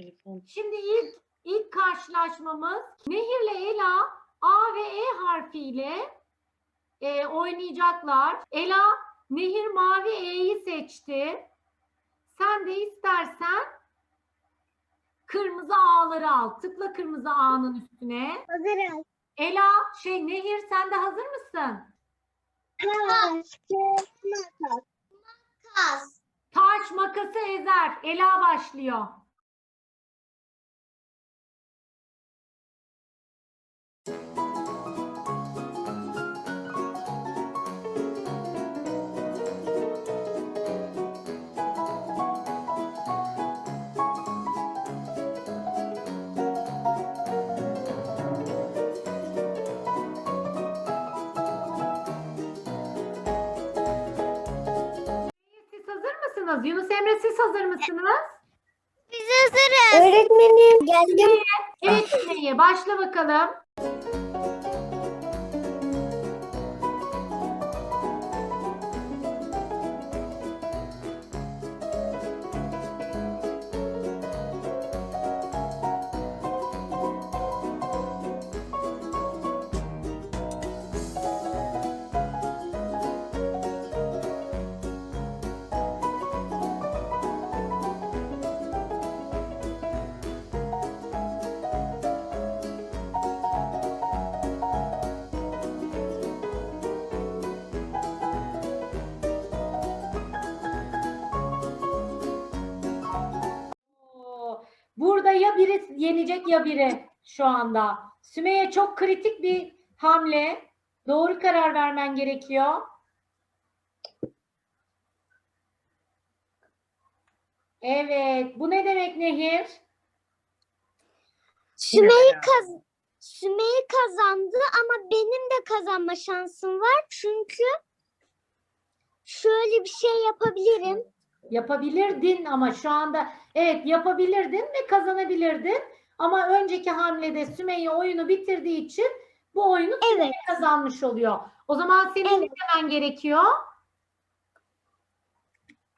telefon. Şimdi ilk ilk karşılaşmamız Nehir'le Ela A ve E harfiyle e, oynayacaklar. Ela Nehir mavi E'yi seçti. Sen de istersen kırmızı A'ları al. Tıkla kırmızı A'nın üstüne. Hazırım. Ela şey Nehir sen de hazır mısın? Taş, kağıt, makas. Kas. Taş makası ezer. Ela başlıyor. Mısınız? Yunus Emre siz hazır mısınız? Biz hazırız. Öğretmenim geldim. Evet Sümeyye başla bakalım. Burada ya biri yenecek ya biri şu anda. Sümeyye çok kritik bir hamle. Doğru karar vermen gerekiyor. Evet. Bu ne demek Nehir? Sümeyye kaz Sümeyye kazandı ama benim de kazanma şansım var. Çünkü şöyle bir şey yapabilirim. Yapabilirdin ama şu anda evet yapabilirdin ve kazanabilirdin. Ama önceki hamlede Sümeyye oyunu bitirdiği için bu oyunu Sümeyye kazanmış oluyor. O zaman senin ne Evet. demen gerekiyor?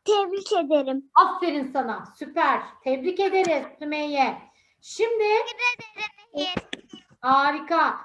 Tebrik ederim. Aferin sana. Süper. Tebrik ederiz Sümeyye. Şimdi harika.